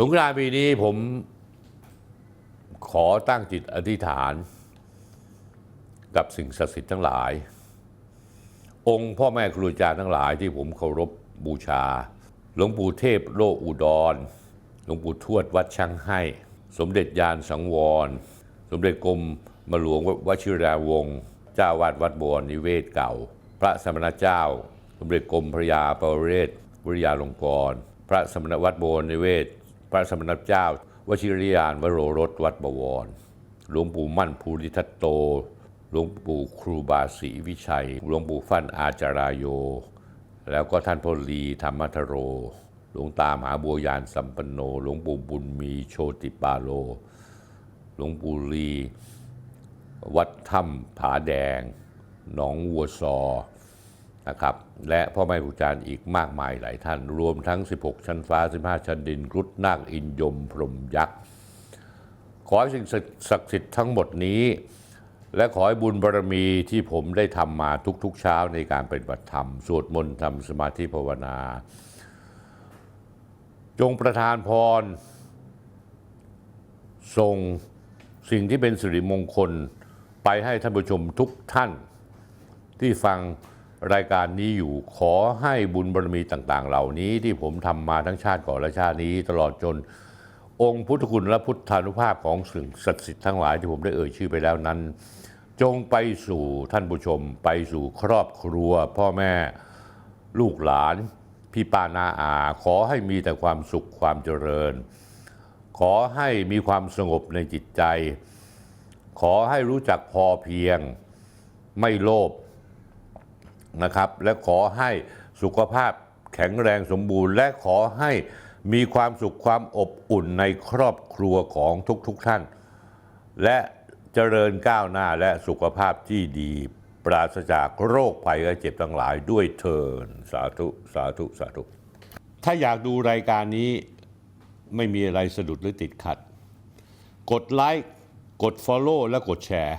สงกรานต์ปีนี้ผมขอตั้งจิตอธิษฐาน กับสิ่งศักดิ์สิทธิ์ทั้งหลาย องค์พ่อแม่ครูอาจารย์ทั้งหลายที่ผมเคารพบูชา หลวงปู่เทพโลกอุดร หลวงปู่ทวดวัดช่างให้ สมเด็จยานสังวร สมเด็จกรมมหลวงวชิราวงศ์เจ้าวาดวัดบวรนิเวศเก่า พระสมณเจ้า สมเด็จกรมพระยาปวเรศวิริยาลงกร พระสมณวัดบวรนิเวศ พระสมณเจ้าวชิรยานวโรรสวัดบวร หลวงปู่มั่นภูริทัตโต หลวงปู่ครูบาศรีวิชัย หลวงปู่ฟั่นอาจารายโย แล้วก็ท่านพลลีธรรมทโร หลวงตามหาบัวยานสัมปันโน หลวงปู่บุญมีโชติปาโล หลวงปู่ลี วัดถ้ำผาแดง หนองวัวซอ นะครับและพ่อแม่ครูอาจารย์อีกมากมายหลายท่าน รวมทั้ง 16 ชั้นฟ้า 15 ชั้นดินครุฑนาคอินยม พรหมยักษ์ ขอให้สิ่งศักดิ์สิทธิ์ทั้งหมดนี้ และขอให้บุญบารมีที่ผมได้ทำมาทุกๆเช้าในการปฏิบัติธรรม สวดมนต์ทำสมาธิภาวนา จงประทานพรส่งสิ่งที่เป็นสิริมงคลไปให้ท่านผู้ชมทุกท่านที่ฟัง รายการนี้อยู่ขอให้บุญบารมีต่าง ๆ เหล่านี้ที่ผมทำมาทั้งชาติก่อนและชาตินี้ ตลอดจน องค์พุทธคุณและพุทธานุภาพของสิ่งศักดิ์สิทธิ์ทั้งหลายที่ผมได้เอ่ยชื่อไปแล้วนั้น จงไปสู่ท่านผู้ชม ไปสู่ครอบครัว พ่อแม่ลูกหลาน พี่ป้านาอา ขอให้มีแต่ความสุขความเจริญ ขอให้มีความสงบในจิตใจ ขอให้รู้จักพอเพียง ไม่โลภ นะครับ และขอให้สุขภาพแข็งแรงสมบูรณ์ และขอให้มีความสุขความอบอุ่นในครอบครัวของทุกๆทท่าน และเจริญก้าวหน้าและสุขภาพที่ดี ปราศจากโรคภัยไข้เจ็บทั้งหลายด้วยเทินสาธุสาธุสาธุ ถ้าอยากดูรายการนี้ไม่มีอะไรสะดุดหรือติดขัด กดไลค์กด Follow และกดแชร์